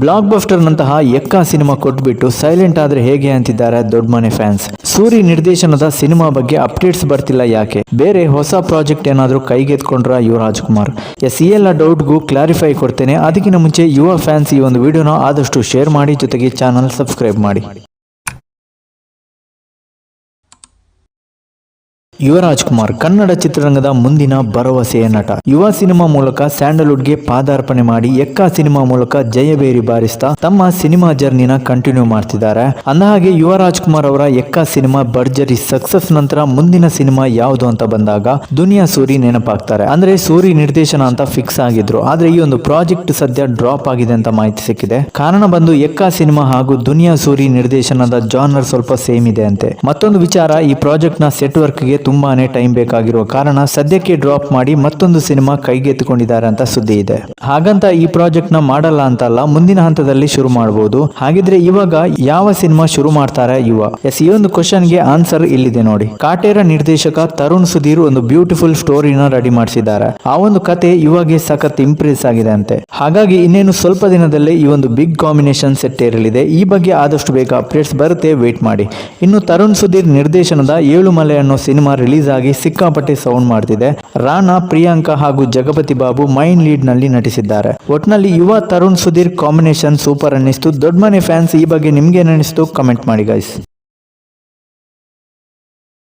Block buster ನಂತಹ ಎಕ್ಕ cinema ಕೊಟ್ಬಿಟ್ಟು silent ಆದ್ರೆ ಹೇಗೆ ಅಂತಿದ್ದಾರೆ ದೊಡ್ಡ ಮನೆ ಫ್ಯಾನ್ಸ್? ಸೂರಿ ನಿರ್ದೇಶನದ ಸಿನಿಮಾ ಬಗ್ಗೆ ಅಪ್ಡೇಟ್ಸ್ ಬರ್ತಿಲ್ಲ ಯಾಕೆ? ಬೇರೆ ಹೊಸ ಪ್ರಾಜೆಕ್ಟ್ ಏನಾದರೂ ಕೈಗೆತ್ಕೊಂಡ್ರ ಯುವ ರಾಜ್ಕುಮಾರ್ ಎಸ್, ಈ ಎಲ್ಲ ಡೌಟ್ಗೂ ಕ್ಲಾರಿಫೈ ಕೊಡ್ತೇನೆ. ಅದಕ್ಕಿಂತ ಮುಂಚೆ ಯುವ ಫ್ಯಾನ್ಸ್ ಈ ಒಂದು ವಿಡಿಯೋನ ಆದಷ್ಟು ಶೇರ್ ಮಾಡಿ, ಜೊತೆಗೆ ಚಾನಲ್ ಸಬ್ಸ್ಕ್ರೈಬ್ ಮಾಡಿ. ಯುವರಾಜ್ ಕುಮಾರ್ ಕನ್ನಡ ಚಿತ್ರರಂಗದ ಮುಂದಿನ ಭರವಸೆಯ ನಟ. ಯುವ ಸಿನಿಮಾ ಮೂಲಕ ಸ್ಯಾಂಡಲ್ವುಡ್ಗೆ ಪಾದಾರ್ಪಣೆ ಮಾಡಿ ಎಕ್ಕ ಸಿನಿಮಾ ಮೂಲಕ ಜಯಬೇರಿ ಬಾರಿಸ್ತಾ ತಮ್ಮ ಸಿನಿಮಾ ಜರ್ನಿನ ಕಂಟಿನ್ಯೂ ಮಾಡ್ತಿದ್ದಾರೆ. ಅಂದಹಾಗೆ ಯುವರಾಜ್ ಕುಮಾರ್ ಅವರ ಎಕ್ಕ ಸಿನಿಮಾ ಭರ್ಜರಿ ಸಕ್ಸಸ್ ನಂತರ ಮುಂದಿನ ಸಿನಿಮಾ ಯಾವುದು ಅಂತ ಬಂದಾಗ ದುನಿಯಾ ಸೂರಿ ನೆನಪಾಗ್ತಾರೆ. ಅಂದ್ರೆ ಸೂರಿ ನಿರ್ದೇಶನ ಅಂತ ಫಿಕ್ಸ್ ಆಗಿದ್ರು. ಆದ್ರೆ ಈ ಒಂದು ಪ್ರಾಜೆಕ್ಟ್ ಸದ್ಯ ಡ್ರಾಪ್ ಆಗಿದೆ ಅಂತ ಮಾಹಿತಿ ಸಿಕ್ಕಿದೆ. ಕಾರಣ ಬಂದು ಎಕ್ಕ ಸಿನಿಮಾ ಹಾಗೂ ದುನಿಯಾ ಸೂರಿ ನಿರ್ದೇಶನದ ಜಾನರ್ ಸ್ವಲ್ಪ ಸೇಮ್ ಇದೆ ಅಂತೆ. ಮತ್ತೊಂದು ವಿಚಾರ ಈ ಪ್ರಾಜೆಕ್ಟ್ನ ಸೆಟ್ ವರ್ಕ್ ತುಂಬಾನೇ ಟೈಮ್ ಬೇಕಾಗಿರುವ ಕಾರಣ ಸದ್ಯಕ್ಕೆ ಡ್ರಾಪ್ ಮಾಡಿ ಮತ್ತೊಂದು ಸಿನಿಮಾ ಕೈಗೆತ್ತಿಕೊಂಡಿದ್ದಾರೆ ಅಂತ ಸುದ್ದಿ ಇದೆ. ಹಾಗಂತ ಈ ಪ್ರಾಜೆಕ್ಟ್ನ ಮಾಡಲ್ಲ ಅಂತಲ್ಲ ಮುಂದಿನ ಹಂತದಲ್ಲಿ ಶುರು ಮಾಡಬಹುದು ಹಾಗಿದ್ರೆ ಇವಾಗ ಯಾವ ಸಿನಿಮಾ ಶುರು ಮಾಡ್ತಾರೆ ಯುವ? ಎಸ್, ಈ ಒಂದು ಕ್ವಶನ್ಗೆ ಆನ್ಸರ್ ಇಲ್ಲಿದೆ ನೋಡಿ. ಕಾಟೇರ ನಿರ್ದೇಶಕ ತರುಣ್ ಸುಧೀರ್ ಒಂದು ಬ್ಯೂಟಿಫುಲ್ ಸ್ಟೋರಿನ ರೆಡಿ ಮಾಡಿಸಿದ್ದಾರೆ. ಆ ಒಂದು ಕತೆ ಇವಾಗೆ ಸಖತ್ ಇಂಪ್ರೆಸ್ ಆಗಿದೆ ಅಂತೆ. ಹಾಗಾಗಿ ಇನ್ನೇನು ಸ್ವಲ್ಪ ದಿನದಲ್ಲೇ ಈ ಒಂದು ಬಿಗ್ ಕಾಂಬಿನೇಷನ್ ಸೆಟ್ ಇರಲಿದೆ ಈ ಬಗ್ಗೆ ಆದಷ್ಟು ಬೇಗ ಅಪ್ಡೇಟ್ಸ್ ಬರುತ್ತೆ ವೇಟ್ ಮಾಡಿ. ಇನ್ನು ತರುಣ್ ಸುಧೀರ್ ನಿರ್ದೇಶನದ ಏಳು ಮಲೆ ಅನ್ನೋ ಸಿನಿಮಾ ರಿಲೀಸ್ ಆಗಿ ಸಿಕ್ಕಾಪಟ್ಟೆ ಸೌಂಡ್ ಮಾಡ್ತಿದೆ. ರಾಣಾ, ಪ್ರಿಯಾಂಕಾ ಹಾಗೂ ಜಗಪತಿ ಬಾಬು ಮೈನ್ ಲೀಡ್ನಲ್ಲಿ ನಟಿಸಿದ್ದಾರೆ. ಒಟ್ನಲ್ಲಿ ಯುವ ತರುಣ್ ಸುಧೀರ್ ಕಾಂಬಿನೇಷನ್ ಸೂಪರ್ ಅನ್ನಿಸ್ತು. ದೊಡ್ಡ ಮನೆ ಫ್ಯಾನ್ಸ್ ಈ ಬಗ್ಗೆ ನಿಮ್ಗೆ ಏನಿಸ್ತು ಕಮೆಂಟ್ ಮಾಡಿ ಗೈಸ್